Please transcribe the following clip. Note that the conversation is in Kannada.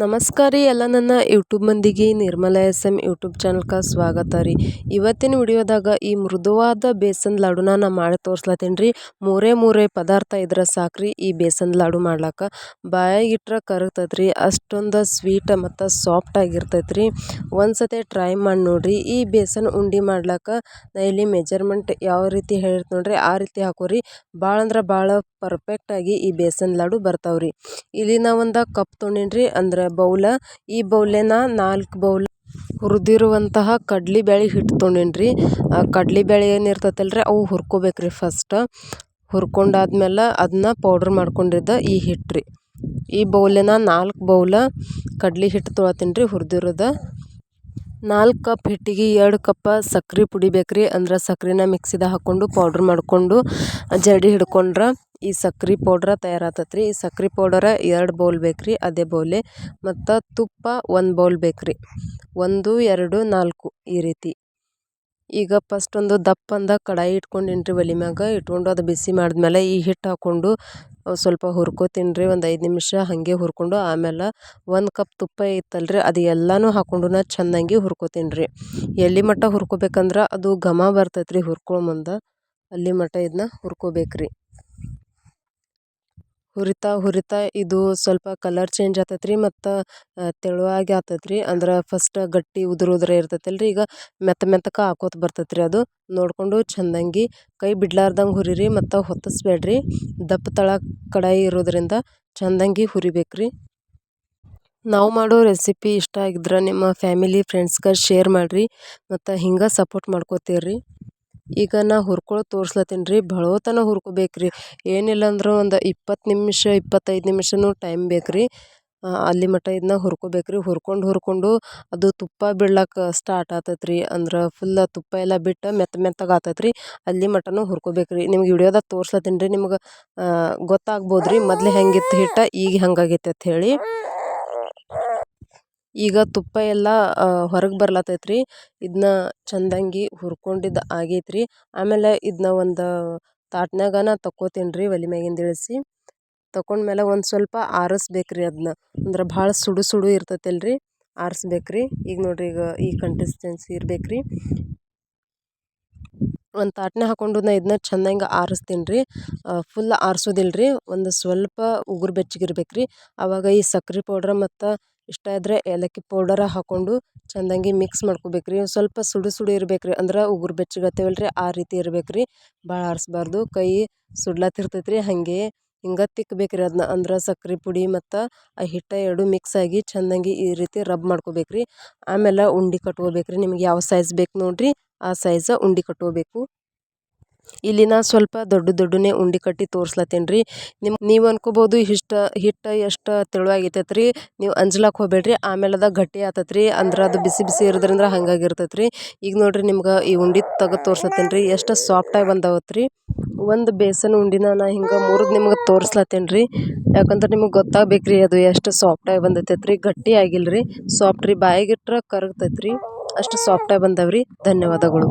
ನಮಸ್ಕಾರ ರೀ ಎಲ್ಲ ನನ್ನ ಯೂಟ್ಯೂಬ್ ಮಂದಿಗೆ, ನಿರ್ಮಲ ಎಸ್ ಎಂ ಯೂಟ್ಯೂಬ್ ಚಾನಲ್ಗೆ ಸ್ವಾಗತ ರೀ. ಇವತ್ತಿನ ವಿಡಿಯೋದಾಗ ಈ ಮೃದುವಾದ ಬೇಸನ್ ಲಾಡುನ ನಾ ಮಾಡಿ ತೋರ್ಸ್ಲತ್ತೀನಿ ರೀ ಮೂರೇ ಮೂರೇ ಪದಾರ್ಥ ಇದ್ರೆ ಸಾಕ್ರಿ ಈ ಬೇಸನ್ ಲಾಡು ಮಾಡ್ಲಾಕ. ಬಾಯಾಗಿಟ್ರೆ ಕರಗ್ತದೆ ರೀ ಅಷ್ಟೊಂದು ಸ್ವೀಟ್ ಮತ್ತು ಸಾಫ್ಟ್ ಆಗಿರ್ತೈತೆ ರೀ ಒಂದ್ಸತಿ ಟ್ರೈ ಮಾಡಿ ನೋಡಿರಿ. ಈ ಬೇಸನ್ ಉಂಡೆ ಮಾಡ್ಲಾಕ ನಾ ಇಲ್ಲಿ ಮೆಜರ್ಮೆಂಟ್ ಯಾವ ರೀತಿ ಹೇಳಿರ್ತೀನಿ ನೋಡ್ರಿ, ಆ ರೀತಿ ಹಾಕೋರಿ. ಭಾಳ ಅಂದ್ರೆ ಭಾಳ ಪರ್ಫೆಕ್ಟಾಗಿ ಈ ಬೇಸನ್ ಲಾಡು ಬರ್ತಾವ್ರಿ. ಇಲ್ಲಿ ನಾ ಒಂದು ಕಪ್ ತೊಗೊಂಡೀನಿ ರೀ ಅಂದ್ರೆ ಬೌಲ. ಈ ಬೌಲೆನ ನಾಲ್ಕು ಬೌಲ್ ಹುರಿದಿರುವಂತಹ ಕಡ್ಲಿ ಬ್ಯಾಳಿ ಹಿಟ್ಟು ರೀ ಆ ಕಡ್ಲಿ ಬ್ಯಾಳಿ ಏನು ಇರ್ತೈತಲ್ಲ ರೀ ಅವು ಹುರ್ಕೋಬೇಕು ರೀ ಫಸ್ಟ್ ಹುರ್ಕೊಂಡಾದ್ಮೇಲೆ ಅದನ್ನ ಪೌಡ್ರ್ ಮಾಡ್ಕೊಂಡಿದ್ದ ಈ ಹಿಟ್ಟು ರೀ ಈ ಬೌಲಿನ ನಾಲ್ಕು ಬೌಲ ಕಡ್ಲಿ ಹಿಟ್ಟು ತೊಳತೀನಿ ರೀ ಹುರಿದಿರೋದ. ನಾಲ್ಕು ಕಪ್ ಹಿಟ್ಟಿಗೆ ಎರಡು ಕಪ್ಪ ಸಕ್ರೆ ಪುಡಿ ಬೇಕು ರೀ ಅಂದ್ರೆ ಸಕ್ರೆನ ಮಿಕ್ಸಿದಾಗ ಹಾಕ್ಕೊಂಡು ಪೌಡ್ರ್ ಮಾಡಿಕೊಂಡು ಜರಡಿ ಹಿಡ್ಕೊಂಡ್ರೆ ಈ ಸಕ್ರೆ ಪೌಡ್ರ ತಯಾರಾತತ್ರಿ. ಈ ಸಕ್ರೆ ಪೌಡರ ಎರಡು ಬೌಲ್ ಬೇಕು ರೀ ಅದೇ ಬೌಲೆ. ಮತ್ತು ತುಪ್ಪ ಒಂದು ಬೌಲ್ ಬೇಕು ರೀ ಒಂದು, ಎರಡು, ನಾಲ್ಕು ಈ ರೀತಿ. ಈಗ ಫಸ್ಟ್ ಒಂದು ದಪ್ಪಂದ ಕಡಾಯಿ ಇಟ್ಕೊಂಡು ರೀ ಒಲೆ ಮ್ಯಾಗ. ಇಟ್ಕೊಂಡು ಅದು ಬಿಸಿ ಮಾಡಿದ್ಮೇಲೆ ಈ ಹಿಟ್ಟು ಹಾಕ್ಕೊಂಡು ಸ್ವಲ್ಪ ಹುರ್ಕೋತೀನಿ ರೀ ಒಂದು ಐದು ನಿಮಿಷ ಹಾಗೆ ಹುರ್ಕೊಂಡು ಆಮೇಲೆ ಒಂದು ಕಪ್ ತುಪ್ಪ ಇತ್ತಲ್ಲ ರೀ ಅದು ಎಲ್ಲನೂ ಹಾಕ್ಕೊಂಡು ನಾ ಚೆಂದಂಗೆ ಹುರ್ಕೋತೀನಿ ರೀ ಎಲ್ಲಿ ಮಟ್ಟ ಹುರ್ಕೋಬೇಕಂದ್ರೆ ಅದು ಘಮ ಬರ್ತೈತೆ ರೀ ಹುರ್ಕೊಳ್ಳೋ ಮುಂದೆ. ಅಲ್ಲಿ ಮಟ್ಟ ಇದನ್ನ ಹುರ್ಕೋಬೇಕು ರೀ ಹುರಿತಾ ಹುರಿತಾ ಇದು ಸ್ವಲ್ಪ ಕಲರ್ ಚೇಂಜ್ ಆತೈತೆ ರೀ ಮತ್ತು ತೆಳುವಾಗಿ ಆತೈತೆ ರೀ ಅಂದ್ರೆ ಫಸ್ಟ್ ಗಟ್ಟಿ ಉದುರು ಉದುರು ಇರ್ತೈತಲ್ಲ ರೀ ಈಗ ಮೆತ್ತ ಮೆತ್ತಗೆ ಹಾಕೋತ ಬರ್ತೈತೆ ಅದು. ನೋಡಿಕೊಂಡು ಚಂದಂಗಿ ಕೈ ಬಿಡ್ಲಾರ್ದಂಗೆ ಹುರಿರಿ ಮತ್ತು ಹೊತ್ತಿಸ್ಬೇಡ್ರಿ. ದಪ್ಪ ತಳ ಕಡಾಯಿ ಇರೋದ್ರಿಂದ ಚಂದಂಗಿ ಹುರಿಬೇಕು ರೀ ನಾವು ಮಾಡೋ ರೆಸಿಪಿ ಇಷ್ಟ ಆಗಿದ್ರೆ ನಿಮ್ಮ ಫ್ಯಾಮಿಲಿ ಫ್ರೆಂಡ್ಸ್ಗೆ ಶೇರ್ ಮಾಡಿರಿ. ಮತ್ತು ಹಿಂಗೆ ಸಪೋರ್ಟ್ ಮಾಡ್ಕೋತೀರಿ. ಈಗ ನಾ ಹುರ್ಕೊಳ್ಳೋದು ತೋರ್ಸ್ಲತ್ತೀನಿ ರೀ ತನಕ ಹುರ್ಕೊಬೇಕು ರೀ ಏನಿಲ್ಲ ಅಂದರೂ ಒಂದು ಇಪ್ಪತ್ತು ನಿಮಿಷ, ಇಪ್ಪತ್ತೈದು ನಿಮಿಷನೂ ಟೈಮ್ ಬೇಕು ರೀ ಅಲ್ಲಿ ಮಟ ಇದನ್ನ ಹುರ್ಕೊಬೇಕು ರೀ ಹುರ್ಕೊಂಡು ಹುರ್ಕೊಂಡು ಅದು ತುಪ್ಪ ಬಿಡ್ಲಾಕ ಸ್ಟಾರ್ಟ್ ಆತೈತೆ ರೀ ಅಂದ್ರೆ ಫುಲ್ ತುಪ್ಪ ಎಲ್ಲ ಬಿಟ್ಟು ಮೆತ್ತ ಮೆತ್ತಗೆ ಆತೈತೆ ರೀ ಅಲ್ಲಿ ಮಟನೂ ಹುರ್ಕೊಬೇಕು ರೀ ನಿಮ್ಗೆ ವಿಡಿಯೋದಾಗ ತೋರ್ಸ್ಲತ್ತೀನಿ ರೀ, ನಿಮ್ಗೆ ಗೊತ್ತಾಗ್ಬೋದು ರೀ ಮೊದ್ಲು ಹೆಂಗಿತ್ತು ಹಿಟ್ಟು, ಈಗ ಹೆಂಗಾಗೈತೆ ಅಂತ ಹೇಳಿ. ಈಗ ತುಪ್ಪ ಎಲ್ಲ ಹೊರಗೆ ಬರ್ಲತ್ತೈತೆ ರೀ ಇದನ್ನ ಚಂದಂಗಿ ಹುರ್ಕೊಂಡಿದ್ದು ಆಗೈತೆ ರೀ ಆಮೇಲೆ ಇದನ್ನ ಒಂದು ತಾಟ್ನಾಗ ನಾ ತಕ್ಕೋತೀನಿ ರೀ ಒಲೆ ಮ್ಯಾಗಿಂದ ಇಳಿಸಿ. ತಕೊಂಡ್ಮೇಲೆ ಒಂದು ಸ್ವಲ್ಪ ಆರಿಸ್ಬೇಕು ರೀ ಅದನ್ನ ಅಂದ್ರೆ ಭಾಳ ಸುಡು ಸುಡು ಇರ್ತೈತಲ್ಲ ರೀ ಈಗ ನೋಡಿರಿ ಈಗ ಈ ಕನ್ಸಿಸ್ಟೆನ್ಸಿ ಇರ್ಬೇಕು ರೀ ಒಂದು ತಾಟ್ನಾಗ ಹಾಕ್ಕೊಂಡು ನಾ ಇದನ್ನ ಚೆಂದಂಗೆ ಆರಿಸ್ತೀನಿ ರೀ ಫುಲ್ ಆರಿಸೋದಿಲ್ಲ ರೀ ಒಂದು ಸ್ವಲ್ಪ ಉಗುರು ಬೆಚ್ಚಗಿರ್ಬೇಕು ರೀ ಆವಾಗ ಈ ಸಕ್ರೆ ಪೌಡ್ರ್ ಮತ್ತು ಇಷ್ಟ ಇದ್ದರೆ ಏಲಕ್ಕಿ ಪೌಡರ ಹಾಕ್ಕೊಂಡು ಚಂದಂಗಿ ಮಿಕ್ಸ್ ಮಾಡ್ಕೊಬೇಕು ರೀ ಸ್ವಲ್ಪ ಸುಡು ಸುಡು ಇರ್ಬೇಕು ರೀ ಅಂದ್ರೆ ಉಗುರು ಬೆಚ್ಚಗತ್ತೇವಲ್ಲ ರೀ ಆ ರೀತಿ ಇರ್ಬೇಕು ರೀ ಭಾಳ ಆರಿಸ್ಬಾರ್ದು. ಕೈ ಸುಡ್ಲತ್ತಿರ್ತೈತೆ ರೀ ಹಾಗೆ ಹಿಂಗೆ ತಿಕ್ಕಬೇಕು ರೀ ಅದನ್ನ ಅಂದ್ರೆ ಸಕ್ರೆ ಪುಡಿ ಮತ್ತು ಆ ಹಿಟ್ಟು ಎರಡು ಮಿಕ್ಸ್ ಆಗಿ ಚಂದಂಗಿ ಈ ರೀತಿ ರಬ್ ಮಾಡ್ಕೊಬೇಕು ರೀ ಆಮೇಲೆ ಉಂಡೆ ಕಟ್ಕೋಬೇಕು ರೀ ನಿಮ್ಗೆ ಯಾವ ಸೈಜ್ ಬೇಕು ನೋಡಿರಿ, ಆ ಸೈಜ ಉಂಡೆ ಕಟ್ಕೋಬೇಕು. ಇಲ್ಲಿ ನಾ ಸ್ವಲ್ಪ ದೊಡ್ಡ ದೊಡ್ಡನೆ ಉಂಡೆ ಕಟ್ಟಿ ತೋರಿಸ್ಲತ್ತೀನಿ ರೀ ನಿಮ್ಮ ನೀವು ಅನ್ಕೋಬೋದು ಇಷ್ಟು, ಹಿಟ್ಟು ಎಷ್ಟು ತೆಳುವಾಗೈತೈತೆ ರೀ ನೀವು ಅಂಜ್ಲಕ್ಕೆ ಹೋಗ್ಬೇಡ್ರಿ, ಆಮೇಲೆ ಅದು ಗಟ್ಟಿ ಆತತ್ ರೀ ಅಂದ್ರೆ ಅದು ಬಿಸಿ ಬಿಸಿ ಇರೋದ್ರಿಂದ ಹಂಗಾಗಿರ್ತೈತೆ ರೀ ಈಗ ನೋಡಿರಿ ನಿಮ್ಗೆ ಈ ಉಂಡೆ ತೆಗೆದು ತೋರಿಸ್ಲತ್ತೀನಿ ರೀ ಎಷ್ಟು ಸಾಫ್ಟಾಗಿ ಬಂದಾವತ್ತು ರೀ ಒಂದು ಬೇಸನ್ ಉಂಡಿನ ನಾ ಹಿಂಗೆ ಮುರಿದು ನಿಮ್ಗೆ ತೋರಿಸ್ಲತ್ತೀನಿ ರೀ ಯಾಕಂದ್ರೆ ನಿಮಗೆ ಗೊತ್ತಾಗಬೇಕು ರೀ ಅದು ಎಷ್ಟು ಸಾಫ್ಟಾಗಿ ಬಂದೈತೈತೆ ರೀ ಗಟ್ಟಿ ಆಗಿಲ್ಲ ರೀ ಸಾಫ್ಟ್ ರೀ. ಬಾಯಿಗಿಟ್ರೆ ಕರಗ್ತೈತೆ ರೀ ಅಷ್ಟು ಸಾಫ್ಟಾಗಿ ಬಂದಾವೆ ರೀ ಧನ್ಯವಾದಗಳು.